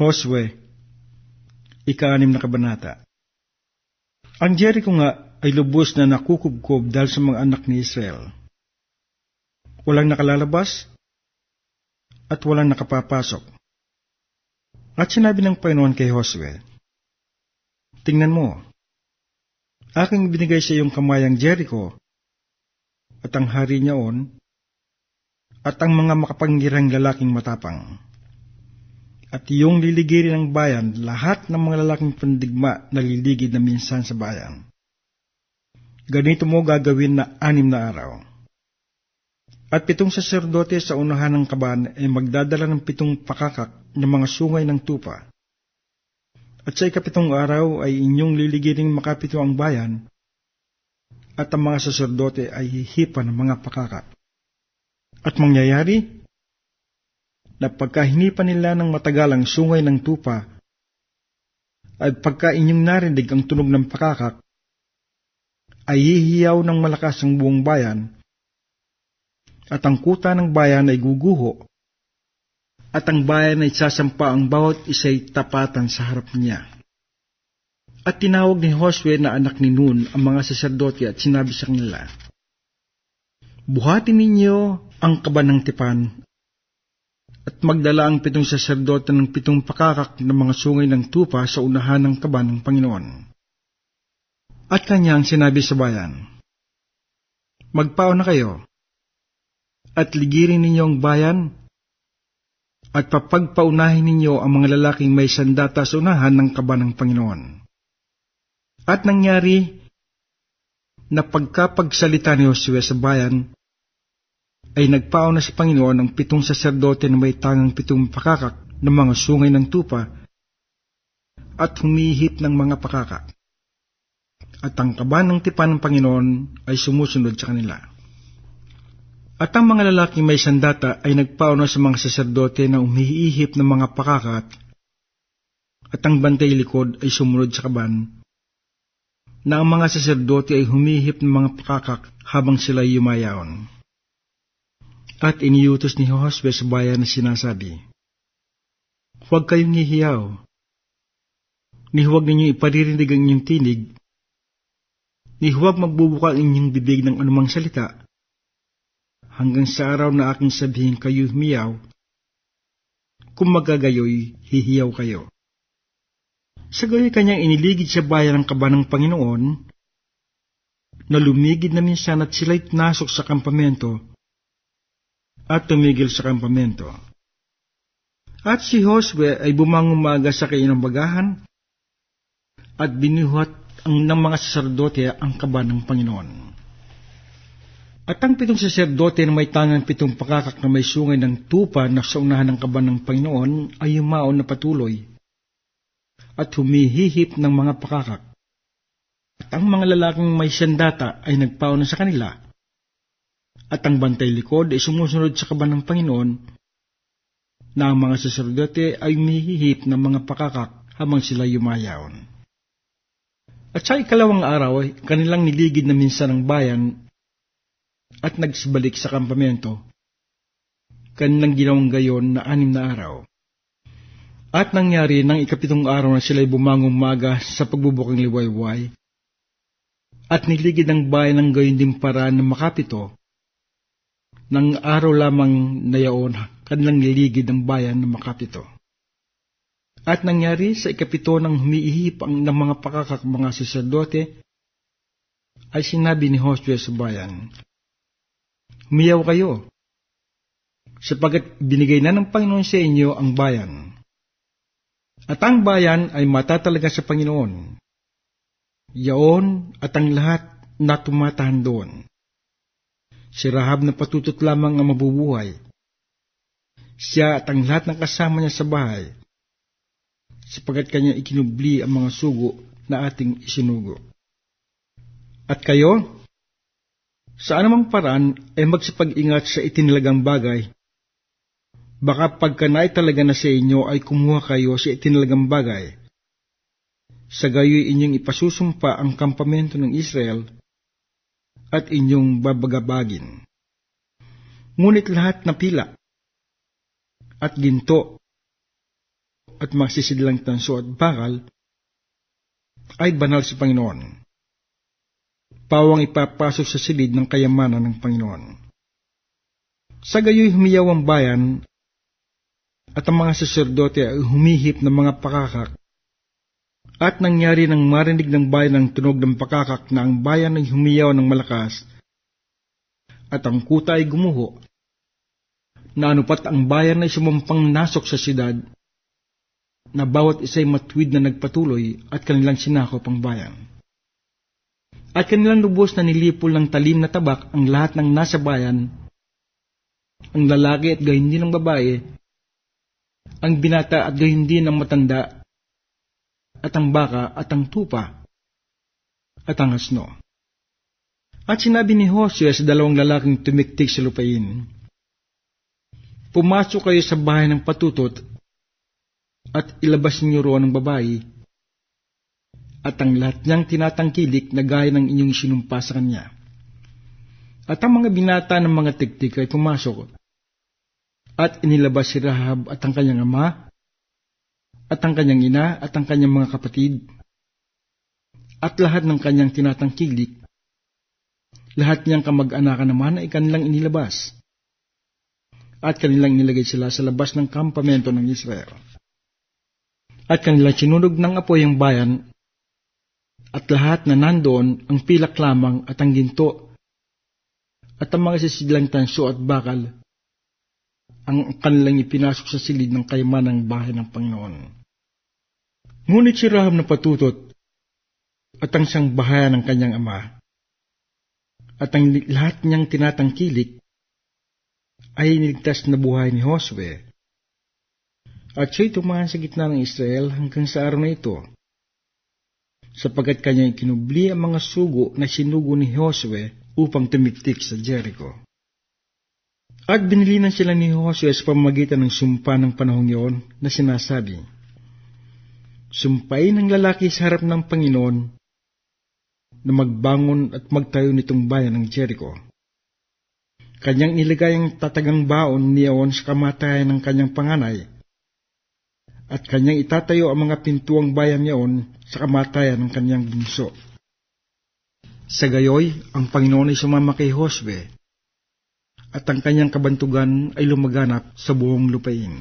Josue, ika-anim na kabanata. Ang Jericho nga ay lubos na nakukubkob dahil sa mga anak ni Israel. Walang nakalalabas at walang nakapapasok. At sinabi ng Panginoon kay Josue, Tingnan mo, aking binigay sa iyong kamayang Jericho at ang hari niyaon at ang mga makapangirang lalaking matapang. At iyong liligirin ng bayan lahat ng mga lalaking pandigma na liligid na minsan sa bayan. Ganito mo gagawin na anim na araw. At pitong saserdote sa unahan ng kaban ay magdadala ng pitong pakakak ng mga sungay ng tupa. At sa ikapitong araw ay inyong liligiring makapito ang bayan, at ang mga saserdote ay hihipa ng mga pakakak. At mangyayari, na pagka hinipan nila ng matagalang sungay ng tupa, at pagka inyong narinig ang tunog ng pakakak, ay hihiyaw ng malakas ang buong bayan, at ang kuta ng bayan ay guguho, at ang bayan ay sasampa ang bawat isa'y tapatan sa harap niya. At tinawag ni Josue na anak ni Nun ang mga saserdote at sinabi sa kanila, Buhatin ninyo ang kaban ng tipan at magdala ang pitong saserdote ng pitong pakakak ng mga sungay ng tupa sa unahan ng kaban ng Panginoon. At kanyang sinabi sa bayan, Magpao na kayo, at ligirin ninyo ang bayan, at papagpaunahin ninyo ang mga lalaking may sandata sa unahan ng kaban ng Panginoon. At nangyari na pagkapagsalita ni Josue sa bayan, ay nagpaon na sa Panginoon ang pitong saserdote na may tangang pitong pakakak ng mga sungay ng tupa at humihip ng mga pakakak. At ang kaban ng tipan ng Panginoon ay sumusunod sa kanila. At ang mga lalaking may sandata ay nagpauna sa mga saserdote na umihihip ng mga pakakat at ang bantay likod ay sumunod sa kaban na ang mga saserdote ay humihip ng mga pakakak habang sila yumayaon. At iniutos ni Josue sa bayan na sinasabi, Huwag kayong hihiyaw, ni huwag ninyo iparirinig ang inyong tinig, ni huwag magbubuka ang inyong bibig ng anumang salita, hanggang sa araw na aking sabihin kayo humiyaw, kung magagayoy, hihiyaw kayo. Sa gayoy kanyang iniligid sa bayan ng kaba ng Panginoon, na lumigid na minsan at sila'y nasok sa kampamento, at tumigil sa kampamento. At si Josue ay bumangumaga sa kainambagahan, at binuhat ang ng mga saserdote ang kaba ng Panginoon. At ang pitong saserdote na may tangang pitong pakakak na may sungay ng tupa na sa unahan ng kaban ng Panginoon ay yumaon na patuloy at humihihip ng mga pakakak. At ang mga lalaking may sandata ay nagpauna sa kanila. At ang bantay likod ay sumusunod sa kaban ng Panginoon na ang mga saserdote ay humihihip ng mga pakakak habang sila yumayaon. At sa ikalawang araw ay kanilang niligid na minsan ang bayan at nagsibalik sa kampamento. Kanilang ginawang gayon na anim na araw. At nangyari nang ikapitong araw na sila'y bumangong maga sa pagbubuking liwayway, at niligid ang bayan ng gayon din para na makapito, nang araw lamang na yaon, kanilang niligid ang bayan na makapito. At nangyari sa ikapito ng humiihip ang ng mga pakakak mga saserdote, ay sinabi ni Josue sa bayan, Humiyaw kayo, sapagat binigay na ng Panginoon sa inyo ang bayan. At ang bayan ay matatalaga sa Panginoon. Yaon at ang lahat na tumatahan doon. Si Rahab na patutot lamang ang mabubuhay. Siya at ang lahat ng kasama niya sa bahay, sapagat kanya ikinubli ang mga sugo na ating isinugo. At kayo, sa anumang paraan ay magsipag-ingat sa itinilagang bagay Baka pagka naitalaga na sa inyo ay kumuha kayo sa itinalagang bagay. Sa gayoy inyong ipasusumpa ang kampamento ng Israel at inyong babagabagin. Ngunit lahat na pila at ginto at mga sisidlang tanso at bakal ay banal sa Panginoon. Pawang ipapasok sa silid ng kayamanan ng Panginoon. Sa gayoy humiyaw ang bayan at ang mga saserdote ay humihip ng mga pakakak at nangyari nang marinig ng bayan ang tunog ng pakakak na ang bayan ay humiyaw ng malakas at ang kuta ay gumuho na ang bayan ay sumampang nasok sa siyudad na bawat isa'y matwid na nagpatuloy at kanilang sinakop ang bayan. At kanilang lubos na nilipol ng talim na tabak ang lahat ng nasa bayan, ang lalaki at gayon din ng babae, ang binata at gayon din ng matanda, at ang baka at ang tupa, at ang asno. At sinabi ni Josue sa dalawang lalaking tumiktik sa lupain, Pumasok kayo sa bahay ng patutot at ilabas niyo roon ang babae at ang lahat niyang tinatangkilik na gaya ng inyong sinumpa sa kanya. At ang mga binata ng mga tiktik ay pumasok at inilabas si Rahab at ang kanyang ama at ang kanyang ina at ang kanyang mga kapatid at lahat ng kanyang tinatangkilik lahat niyang kamag-anakan naman ay kanilang inilabas at kanilang nilagay sila sa labas ng kampamento ng Israel. At kanilang sinunog ng apoy ang bayan at lahat na nandoon ang pilak lamang at ang ginto at ang mga sisidlang tanso at bakal ang kanilang ipinasok sa silid ng kaymanang bahay ng Panginoon. Ngunit si Rahab na patutot at ang siyang bahayan ng kanyang ama at ang lahat niyang tinatangkilik ay niligtas na buhay ni Josue. At siya'y tumahan sa gitna ng Israel hanggang sa araw na ito, sapagkat kanyang kinubli ang mga sugo na sinugo ni Josue upang tumiktik sa Jericho. At binilinan sila ni Josue sa pamamagitan ng sumpa ng panahong iyon na sinasabi, Sumpain ng lalaki sa harap ng Panginoon na magbangon at magtayo nitong bayan ng Jericho Kanyang nilagay ang tatagang baon niyaon sa kamatayan ng kanyang panganay, at kanyang itatayo ang mga pintuang bayan niyaon sa kamatayan ng kanyang bunso. Sa gayoy, ang Panginoon ay sumama kay Josue, at ang kanyang kabantugan ay lumaganap sa buong lupain.